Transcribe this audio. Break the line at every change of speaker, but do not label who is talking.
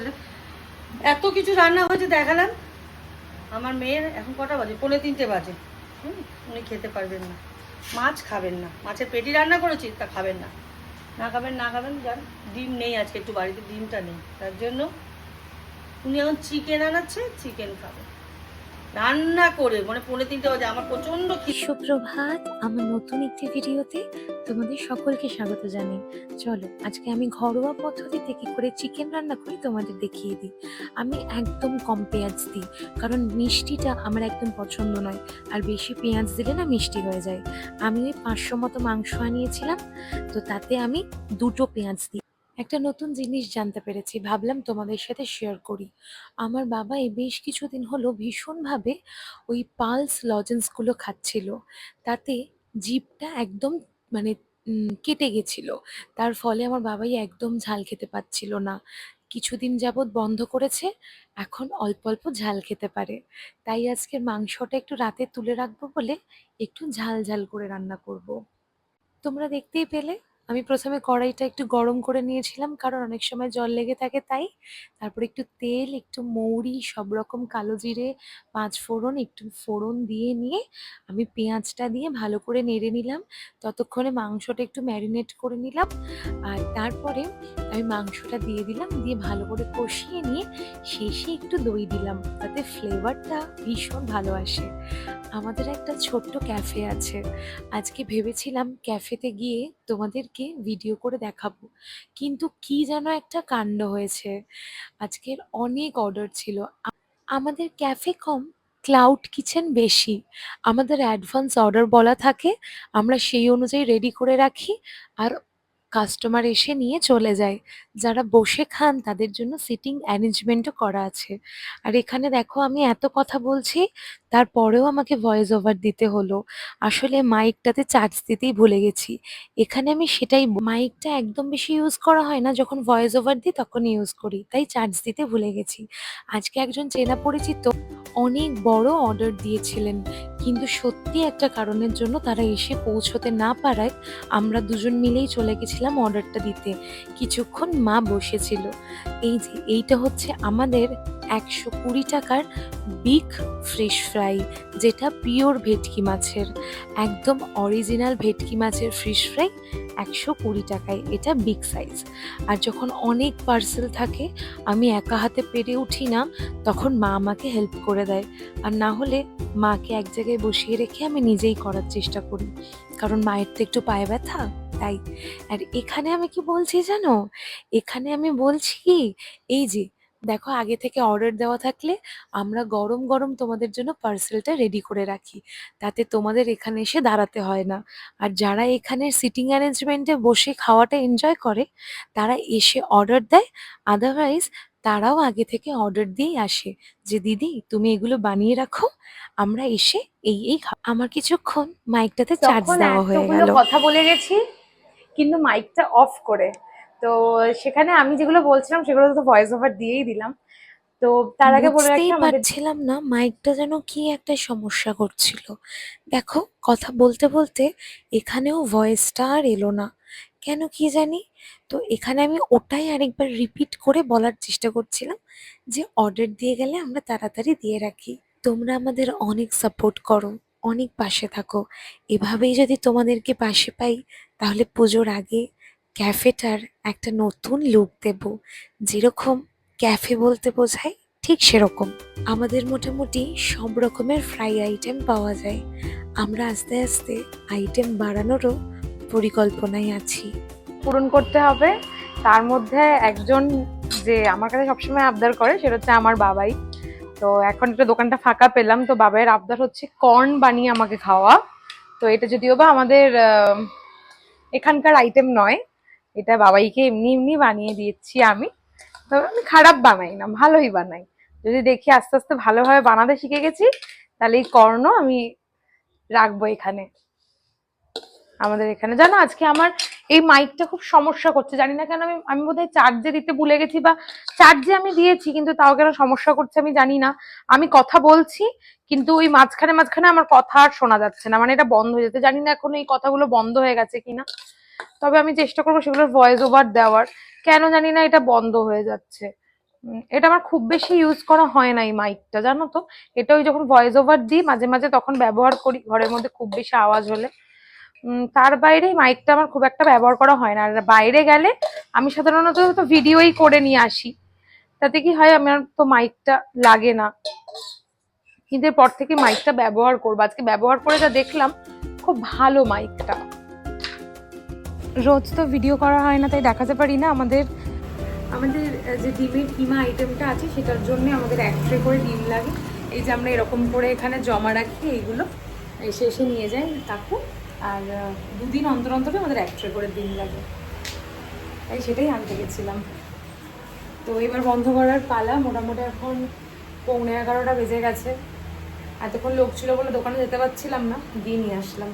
বললে? এত কিছু রান্না হয়েছে দেখালাম। আমার মেয়ের এখন কটা বাজে? পৌনে তিনটে বাজে। হুম, উনি খেতে পারবেন না। মাছ খাবেন না। মাছের পেটি রান্না করেছি, তা খাবেন না। না খাবেন না খাবেন যান ডিম নেই আজকে, একটু বাড়িতে ডিমটা নেই। তার জন্য উনি এখন চিকেন আনাচ্ছে চিকেন খাবে। রান্না করে মানে পৌনে তিনটে বাজে, আমার প্রচণ্ড
সুপ্রভাত, আমার নতুন একটি ভিডিওতে তোমাদের সকলকে স্বাগত জানাই। চলো, আজকে আমি ঘরোয়া পদ্ধতিতে কি করে চিকেন রান্না করি তোমাদের দেখিয়ে দিই। আমি একদম কম পেঁয়াজ দিই, কারণ মিষ্টিটা আমার একদম পছন্দ নয়, আর বেশি পেঁয়াজ দিলে না মিষ্টি হয়ে যায়। আমি ওই পাঁচশো মতো মাংস আনিয়েছিলাম, তো তাতে আমি দুটো পেঁয়াজ দিই। একটা নতুন জিনিস জানতে পেরেছি, ভাবলাম তোমাদের সাথে শেয়ার করি। আমার বাবা এই বেশ কিছুদিন হলো ভীষণভাবে ওই পালস লজেন্সগুলো খাচ্ছিল। তাতে জিভটা একদম মানে কেটে গেছিল। তার ফলে আমার বাবাই একদম ঝাল খেতে পাচ্ছিল না। কিছুদিন যাবৎ বন্ধ করেছে, এখন অল্প অল্প ঝাল খেতে পারে। তাই আজকে মাংসটা একটু রাতে তুলে রাখব বলে একটু ঝাল ঝাল করে রান্না করব। তোমরা দেখতেই পেলে আমি প্রথমে কড়াইটা একটু গরম করে নিয়েছিলাম, কারণ অনেক সময় জল লেগে থাকে তাই। তারপর একটু তেল, একটু মৌরি, সব রকম কালো জিরে, পাঁচ ফোড়ন, একটু ফোড়ন দিয়ে নিয়ে আমি পেঁয়াজটা দিয়ে ভালো করে নেড়ে নিলাম। ততক্ষণে মাংসটা একটু ম্যারিনেট করে নিলাম। আর তারপরে আমি মাংসটা দিয়ে দিলাম, দিয়ে ভালো করে কষিয়ে নিয়ে শেষে একটু দই দিলাম তাতে ফ্লেভারটা ভীষণ ভালো আসে। আমাদের একটা ছোট্ট ক্যাফে আছে। আজকে ভেবেছিলাম ক্যাফেতে গিয়ে তোমাদেরকে ভিডিও করে দেখাবো। কিন্তু কি যেন একটা কাণ্ড হয়েছে। আজকের অনেক অর্ডার ছিল। আমাদের ক্যাফে কম ক্লাউড কিচেন বেশি। আমাদের অ্যাডভান্স অর্ডার বলা থাকে। আমরা সেই অনুযায়ী রেডি করে রাখি। আর কাস্টমার এসে নিয়ে চলে যায়। যারা বসে খান, তাদের জন্য সিটিং অ্যারেঞ্জমেন্টও করা আছে। আর এখানে দেখো, আমি এত কথা বলছি, তারপরেও আমাকে ভয়েস ওভার দিতে হলো। আসলে মাইকটাতে চার্জ দিতেই ভুলে গেছি। এখানে আমি সেটাই মাইকটা একদম বেশি ইউজ করা হয় না। যখন ভয়েস ওভার দিই তখন ইউজ করি। তাই চার্জ দিতে ভুলে গেছি। আজকে একজন চেনা পরিচিত অনেক বড় অর্ডার দিয়েছিলেন। কিন্তু সত্যি একটা কারণের জন্য তারা এসে পৌঁছতে না পারায় আমরা দুজন মিলেই চলে গেছিলাম অর্ডারটা দিতে। কিছুক্ষণ মা বসেছিল। এই যে, এইটা হচ্ছে আমাদের একশো কুড়ি টাকার বিগ ফিশ ফ্রাই, যেটা পিওর ভেটকি মাছের, একদম অরিজিনাল ভেটকি মাছের ফিশ ফ্রাই একশো কুড়ি টাকায়। এটা বিগ সাইজ। আর যখন অনেক পার্সেল থাকে, আমি একা হাতে পেরে উঠি না, তখন মা আমাকে হেল্প করে দেয়। আর না হলে মাকে এক জায়গায় বসিয়ে রেখে আমি নিজেই করার চেষ্টা করি, কারণ মায়ের তো একটু পায়ে ব্যথা, তাই। আর এখানে আমি কি বলছি জানো? এখানে আমি বলছি এই যে দেখো আগে থেকে অর্ডার দেওয়া থাকলে আমরা গরম গরম তোমাদের জন্য পার্সেলটা রেডি করে রাখি। তাতে তোমাদের এখানে এসে দাঁড়াতে হয় না। আর যারা এখানে সিটিং অ্যারেঞ্জমেন্টে বসে খাওয়াটা এনজয় করে তারা এসে অর্ডার দেয়। আদারওয়াইজ তারাও আগে থেকে অর্ডার দিয়েই আসে যে দিদি তুমি এগুলো বানিয়ে রাখো আমরা এসে এই এই আমার কিছুক্ষণ মাইকটাতে চার্জ দেওয়া হয়ে গেল।
কথা বলে গেছি কিন্তু মাইকটা অফ করে। তো সেখানে আমি যেগুলো বলছিলাম সেগুলো তো ভয়েস ওভার দিয়েই দিলাম। তো তার আগে বলে রাখি
পারছিলাম না মাইকটা যেন কি একটা সমস্যা করছিল। দেখো কথা বলতে বলতে এখানেও ভয়েসটা আর এলো না। কেন কি জানি? তো এখানে আমি ওটাই আরেকবার রিপিট করে বলার চেষ্টা করছিলাম যে অর্ডার দিয়ে গেলে আমরা তাড়াতাড়ি দিয়ে রাখি। তোমরা আমাদের অনেক সাপোর্ট করো অনেক পাশে থাকো। এভাবেই যদি তোমাদেরকে পাশে পাই তাহলে পুজোর আগে ক্যাফেটার একটা নতুন লুক দেব। যেরকম ক্যাফে বলতে বোঝায়, ঠিক সেরকম। আমাদের মোটামুটি সব রকমের ফ্রাই আইটেম পাওয়া যায়। আমরা আস্তে আস্তে আইটেম বাড়ানোরও পরিকল্পনায় আছি।
পূরণ করতে হবে। তার মধ্যে একজন যে আমার কাছে সবসময় আবদার করে, সেটা হচ্ছে আমার বাবাই। তো এখন একটা দোকানটা ফাঁকা পেলাম, তো বাবাইয়ের আবদার হচ্ছে কর্ন বানিয়ে আমাকে খাওয়া। তো এটা যদিও বা আমাদের এখানকার আইটেম নয় এটা বাবাইকে এমনি এমনি বানিয়ে দিয়েছি আমি। তবে আমি খারাপ বানাই না, ভালোই বানাই। যদি দেখি আস্তে আস্তে ভালোভাবে বানাতে শিখে গেছি, তাহলে এই কর্ণ আমি রাখব এখানে। আমাদের এখানে। জানো, আজকে আমার এই মাইকটা খুব সমস্যা করছে। জানি না কেন আমি আমি বোধহয় চার্জে দিতে ভুলে গেছি বা চার্জে আমি দিয়েছি, কিন্তু তাও কেন সমস্যা করছে আমি জানি না। আমি কথা বলছি, কিন্তু ওই মাঝখানে মাঝখানে আমার কথা আর শোনা যাচ্ছে না। মানে এটা বন্ধ হয়ে যাচ্ছে। জানি না এখন এই কথাগুলো বন্ধ হয়ে গেছে কিনা। তবে আমি চেষ্টা করব সেগুলোর ভয়েস ওভার দেওয়ার। কেন জানি না এটা বন্ধ হয়ে যাচ্ছে। এটা আমার খুব বেশি ইউজ করা হয় না এই মাইকটা জানো তো? এটা ওই যখন ভয়েস ওভার দিই, মাঝে মাঝে তখন ব্যবহার করি, ঘরের মধ্যে খুব বেশি আওয়াজ হলে। তার বাইরে মাইকটা আমার খুব একটা ব্যবহার করা হয় না। আর বাইরে গেলে আমি সাধারণত তো ভিডিওই করে নিয়ে আসি। তাতে কি হয়, আমার তো মাইকটা লাগে না। ঈদের পর থেকে মাইকটা ব্যবহার করব। আজকে ব্যবহার করে যা দেখলাম, খুব ভালো মাইকটা রোজ তো ভিডিও করা হয় না, তাই দেখাতে পারি না আমাদের। আমাদের যে ডিমের কিমা আইটেমটা আছে, সেটার জন্য আমাদের এক ট্রে করে ডিম লাগে। এই যে আমরা এরকম করে এখানে জমা রাখি, এইগুলো। এসে এসে নিয়ে যাই তাকু। আর দুদিন অন্তর অন্তরে আমাদের এক ট্রে করে ডিম লাগে। তাই সেটাই আনতে গেছিলাম। তো এবার বন্ধ করার পালা, মোটামুটি এখন পৌনে এগারোটা বেজে গেছে। এতক্ষণ লোক ছিল বলে দোকানে যেতে পারছিলাম না দিয়ে নিয়ে আসলাম।